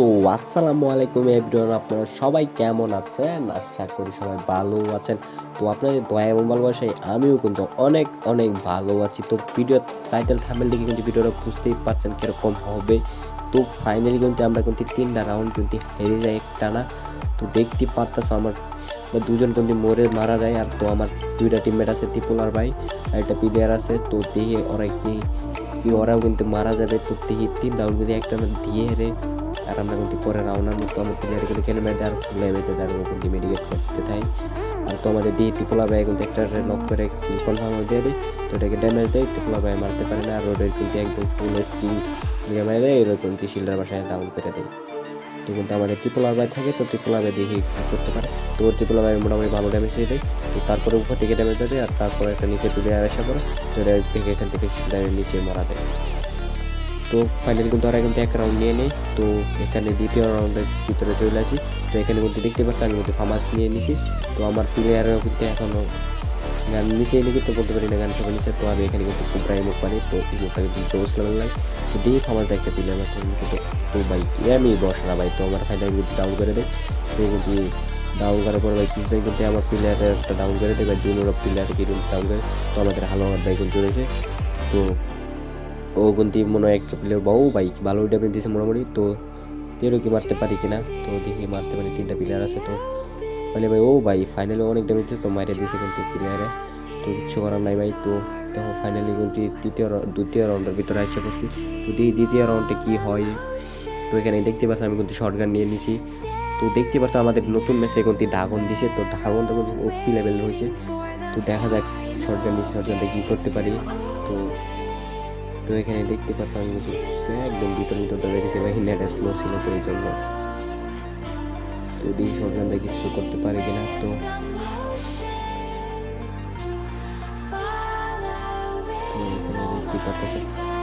তো আসসালামু আলাইকুম এভরিওয়ান, আপনারা সবাই কেমন আছেন? আশা করি সবাই ভালো আছেন। তো আপনাদের দয়া এবং ভালোবাসায় আমিও কিন্তু অনেক অনেক ভালো আছি। তো ভিডিও টাইটেল থামেল দিকে কিন্তু ভিডিওটা বুঝতেই পারছেন কীরকম হবে। তো ফাইনালি কিন্তু আমরা কিন্তু তিনটা রাউন্ড কিন্তু হেরে যাই একটা না তো দেখতে পারতেছ আমার দুজন কিন্তু মরে মারা যায়। আর তো আমার দুইটা টিমমেট আছে ত্রিপুলার ভাই, আর একটা প্লেয়ার আছে। তো দেখে ওরা কি ওরাও কিন্তু মারা যাবে। তো দেখি তিন রাউন্ড যদি একটা দিয়ে হেরে আর আমরা কিন্তু পরে রাউন্ডার মতো আমার প্লেয়ার কিন্তু কেন মেরে আর ফুলে তার কিন্তু মেডিকেট করতে থাই। আর তো আমাদের দিয়ে টিপোলা ভাই কিন্তু একটা নক করে কিল কনফার্ম হয়ে যাবে তো এটাকে ড্যামেজ দেয় টিপোলা ভাই মারতে পারে না। আর রোডের কিন্তু একদম ফুল স্কিন মেরে দেয়, এরকম কিন্তু শিল্ডার বাসায় ডাউন করে দেয়। তো কিন্তু আমাদের ত্রিপোলা ভাই থাকে, তো ত্রিপোলা ভাই কি করতে পারে। তো ওর ত্রিপোলা ভাই মোটামুটি ভালো ড্যামেজ দিয়ে দেয়। তো তারপরে উপর থেকে ড্যামেজ দেয় আর তারপরে একটা নিচে তুলে আসা করে তো এখান থেকে শিল্ডারের নিচে মারা দেয়। তো ফাইনালি কিন্তু ওরা কিন্তু এক রাউন্ড নিয়ে নেই, তো এখানে দ্বিতীয় রাউন্ডের ভিতরে চলে আসি। তো এখানে কিন্তু দেখতে পাচ্ছি আমি কিন্তু ফার্মাস নিয়ে নিছি। তো আমার প্লেয়ারও কিন্তু এখনও গান নিচে নিয়ে তো বলতে পারি না গান সবাই নিচে তো আমি এখানে কিন্তু খুব মুখ পারি তো এই মুখটা কিন্তু জোস লাগে তো দিয়ে ফার্মাস একটা প্লেয়ার আছে কিন্তু তো ভাই আমি বসরা ভাই, তো আমার ফাইনালি কিন্তু ডাউন করে দেয়। তো কিন্তু ডাউন করার পর ভাই কিছু কিন্তু আমার প্লেয়ারের একটা ডাউন করে দেয়, বা জুনিয়র প্লেয়ার কিন্তু ডাউন করে তো আমাদের আমার ভাই কিন্তু রয়েছে। তো ও কিন্তু মনে হয় একটা প্লেয়ার বাউ বাইক ভালো ড্যামেজ দিয়েছে মোটামুটি, তো তেরো কি মারতে পারি কিনা, তো দেখি মারতে পারি, তিনটা প্লেয়ার আছে তো। মানে ভাই, ও ভাই ফাইনালি অনেক ড্যামেজ তো মারে দিয়েছে কিন্তু প্লেয়ারে তো কিচ্ছু করার নাই ভাই, তো তখন ফাইনালি কিন্তু তৃতীয় দ্বিতীয় রাউন্ডের ভিতরে এসে পড়ছি তো দ্বিতীয় রাউন্ডে কি হয়, তো এখানে দেখতে পাচ্ছি আমি কিন্তু শর্ট গান নিয়ে নিছি। তো দেখতে পাচ্ছ আমাদের নতুন ম্যাচে কিন্তু ড্রাগন দিছে, তো ড্রাগনটা কিন্তু ওপি লেভেল হয়েছে। তো দেখা যাক শর্টগান গান নিয়ে শর্ট গানটা কী করতে পারি। তো তো এখানে দেখতে পাচ্ছ আমি একদম ভিতর ভিতর ধরে নেটটা স্লো ছিল তো এই জন্য। তো দিয়ে সরকার কিছু করতে পারে কিনা, তো।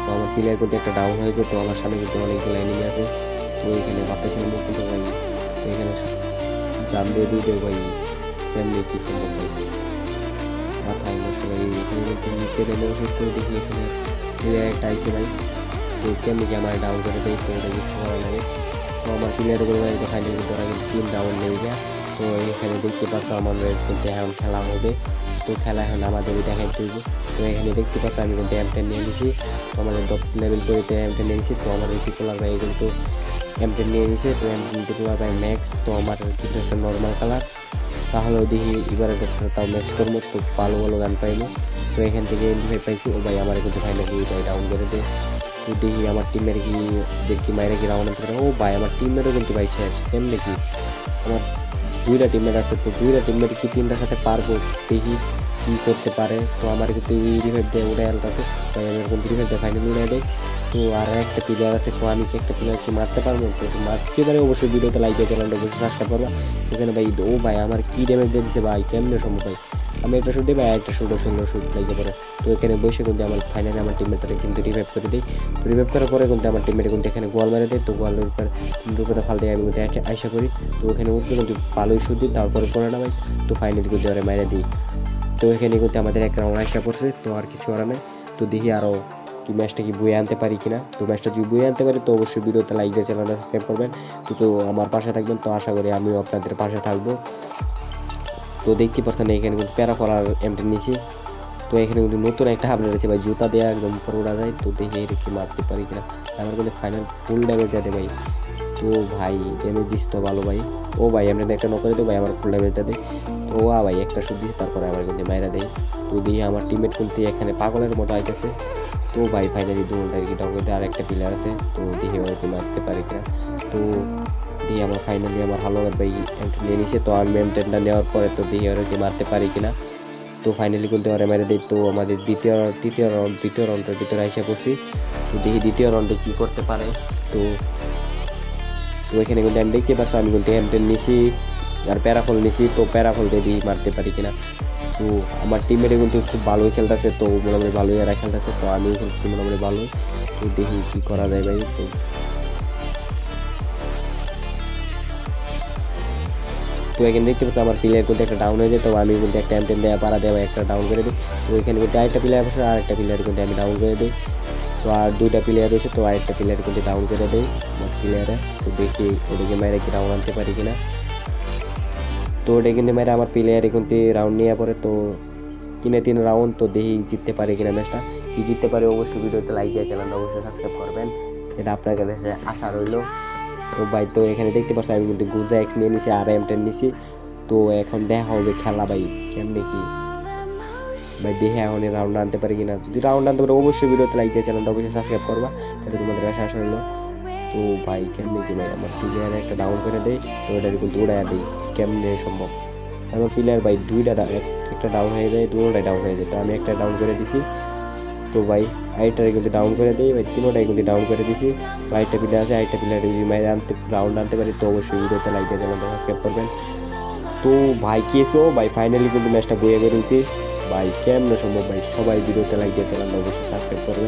তো আমার প্লেয়ার কিন্তু একটা ডাউন হয়েছে, তো আমার সামনে কিন্তু অনেকগুলো এনিমি আছে। তো এখানে বাতাসের মুখ কিন্তু ভাই তো এখানে জাম দিয়ে দিয়ে দেবো ভাই? ভাই মাথায় এখানে কিন্তু নিচে করে দেখি এখানে। প্লেয়ার একটা আইছে ভাই তো কেমনি কি আমার ডাউন করে দেয় তো এটা কিছু করা লাগে? তো আমার উপরে ভাই কিন্তু ওরা কিন্তু তিন ডাউন নেই যায় তো এখানে দেখতে পাচ্ছ আমাদের কিন্তু এখন খেলা হবে। তো খেলা এখন আমাদের দেখাই তুলবে তো এখানে দেখতে পাচ্ছ আমি কিন্তু টেন নিয়ে নিয়েছি তো আমাদের দশ লেভেল করিতে এম টেন নিয়ে নিয়েছি তো আমাদের ত্রিপুলার ভাই কিন্তু টেন নিয়ে নিয়েছে তো এম টেন ভাই ম্যাক্স তো আমার একটা নর্মাল কালার তাহলেও দেখি এবারে তাও ম্যাক্স করব, তো ভালো ভালো গান পাইনি তো এখান থেকে এমপি পাইছি। ও ভাই আমার কিন্তু ফাইনালি ভাই ডাউন করে দে। দেখি আমার টিমের কি, দেখি মায়ের কি রাউন্ড আনতে ও ভাই আমার টিমেরও কিন্তু ভাই শেষ। কেমনি কি? আমার দুইটা টিমমেট আছে, তো দুইটা টিমমেট কি তিনটার সাথে পারব? দেখি কী করতে পারে। তো আমার কিন্তু রিভাইভ দেয় ওটাই আলতাছে ভাই আমি এরকম রিভাইভ দেয় ফাইনালি উড়ে দেয় তো আর একটা প্লেয়ার আছে, তো আমি কি একটা প্লেয়ারকে মারতে পারব? তো মারতে পারে অবশ্যই ভিডিওতে লাইক দিয়ে চ্যানেলটা অবশ্যই সাবস্ক্রাইব করবা। এখানে ভাই, ও ভাই আমার কী ড্যামেজ দিয়ে দিচ্ছে ভাই? কেমনে সম্ভব ভাই? আমি একটা শুট দিই ভাই একটা শুটও সুন্দর শুট লাগে পরে। তো এখানে বসে কিন্তু আমার ফাইনালি আমার টিমমেটটা কিন্তু রিভাইভ করে দিই। তো রিভাইভ করার পরে কিন্তু আমার টিমমেট কিন্তু এখানে গোয়াল মেরে দেয়। তো গোয়ালের উপর ফাল দিয়ে আমি কিন্তু আশা করি। তো ওখানে উঠবে কিন্তু ভালোই শুট দিই, তারপরে পরে না ভাই তো ফাইনালি কিন্তু ওরা মেরে দিই। তো এখানে কিন্তু আমাদের এক রাউন্ড আসা পড়ছে, তো আর কিছু করার নেই। তো দেখি আরও কি ম্যাচটা কি বয়ে আনতে পারি কিনা। তো ম্যাচটা যদি বয়ে আনতে পারি, তো অবশ্যই ভিডিওতে লাইক দিয়ে চ্যানেলটা সাবস্ক্রাইব করবেন। তো আমার পাশে থাকবেন, তো আশা করি আমিও আপনাদের পাশে থাকব। তো দেখতে পাচ্ছেন এখানে কিন্তু প্যারা ফলার এমটি নিয়েছি। তো এখানে কিন্তু নতুন একটা হাবলে রয়েছে ভাই, জুতা দেওয়া একদম উপর উড়া যায়। তো দেখে কি মারতে পারি কিনা। আমার কিন্তু ফাইনাল ফুল ড্যামেজ দেয় ভাই। তো ভাই ড্যামেজ দিস তো ভালো ভাই। ও ভাই এমনি একটা নকরে তো ভাই আমার ফুল ড্যামেজ দেয় ও আ ভাই, একটা শুট দিস তারপরে আমার কিন্তু মাইরা দেয়। তো দিয়ে আমার টিমমেট কিন্তু এখানে পাগলের মতো আইতেছে। তো ভাই ফাইনালি দু ঘণ্টা কি আর একটা প্লেয়ার আছে। তো দেখি মারতে পারি কিনা। তো দিয়ে আমার ফাইনালি আমার ভালো ভাই এমটি নিয়ে নিছে, তো আমি এমটেনটা নেওয়ার পরে তো দেখি ওরা মারতে পারি কিনা। তো ফাইনালি কিন্তু ওরা মেরে দিই তো আমাদের দ্বিতীয়, তৃতীয় রাউন্ড দ্বিতীয় রাউন্ডের ভিতরে এসে পড়ছি। তো দেখি দ্বিতীয় রাউন্ডে কী করতে পারে। তো তো এখানে কিন্তু আমি দেখতে পাচ্ছি, আমি কিন্তু এমটেন নিছি, আর প্যারাফল নিছি, তো প্যারাফল দিয়ে মারতে পারি কিনা। তো আমার টিমেটে কিন্তু খুব ভালোই খেলতেছে, তো মোটামুটি ভালোই এরা খেলতেছে, তো আমিও খেলছি মোটামুটি ভালোই। তো দেখি কী করা যায় ভাই, তো তো এখানে দেখতে পাচ্ছি আমার প্লেয়ার কিন্তু একটা ডাউন হয়ে যায়, তো আমি কিন্তু একটা এমটেন দেওয়া পারা দেওয়া একটা ডাউন করে দিই। তো এখানে কিন্তু আরেকটা প্লেয়ার বসে আর একটা প্লেয়ার কিন্তু আমি ডাউন করে দিই। তো আর দুইটা প্লেয়ার রয়েছে, তো আরেকটা প্লেয়ার কিন্তু ডাউন করে দেয় আমার প্লেয়ারে তো দেখি ওদিকে মেরে কি রাউন্ড আনতে পারি কিনা। তো ওটা কিন্তু মেরে আমার প্লেয়ারে কিন্তু রাউন্ড নিয়ে পরে তো তিনে তিন রাউন্ড তো দেখি জিততে পারে কিনা ম্যাচটা কি জিততে পারে অবশ্যই, ভিডিওতে লাইক দিয়ে চ্যানেলটা অবশ্যই সাবস্ক্রাইব করবেন। এটা আপনার কাছে আশা রইল। তো ভাই, তো এখানে দেখতে পাচ্ছি আমি কিন্তু গুজা এক্স নিয়ে নিছি আর এম টেন নিছি। তো এখন দেখা হবে খেলা ভাই, কেমনে কি? ভাই, দেখে এখন রাউন্ড আনতে পারি কিনা। যদি রাউন্ড আনতে পারে, অবশ্যই ভিডিওতে লাইক দিয়ে চ্যানেলটা অবশ্যই সাবস্ক্রাইব করবা, তাহলে তোমাদের কাছে আসা হলো। তো ভাই, কেমনে কি ভাই, আমার প্লেয়ার একটা ডাউন করে দেয় তো এটা কিন্তু উড়াইয়া দিই, কেমনে সম্ভব? আমার প্লেয়ার ভাই, দুইটা একটা ডাউন হয়ে যায় দুটোটাই ডাউন হয়ে যায়, তো আমি একটা ডাউন করে দিছি। তো ভাই, আইটার কিন্তু ডাউন করে দিই, ভাই তিনোটাই কিন্তু ডাউন করে দিছি। আইটা প্লেয়ার আছে, আইটা প্লেয়ার যদি মাইরে আনতে রাউন্ড আনতে পারি, তো অবশ্যই ভিডিওতে লাইক দিয়ে চ্যানেলটা সাবস্ক্রাইব করবেন। তো ভাই, কি এসবো? ভাই ফাইনালি কিন্তু ম্যাচটা বইয়ে করে দিতে ভাই, কেমন সম্ভব, ভাই? সবাই ভিডিওতে লাইক দিয়ে চ্যানেলটা অবশ্যই সাবস্ক্রাইব করবে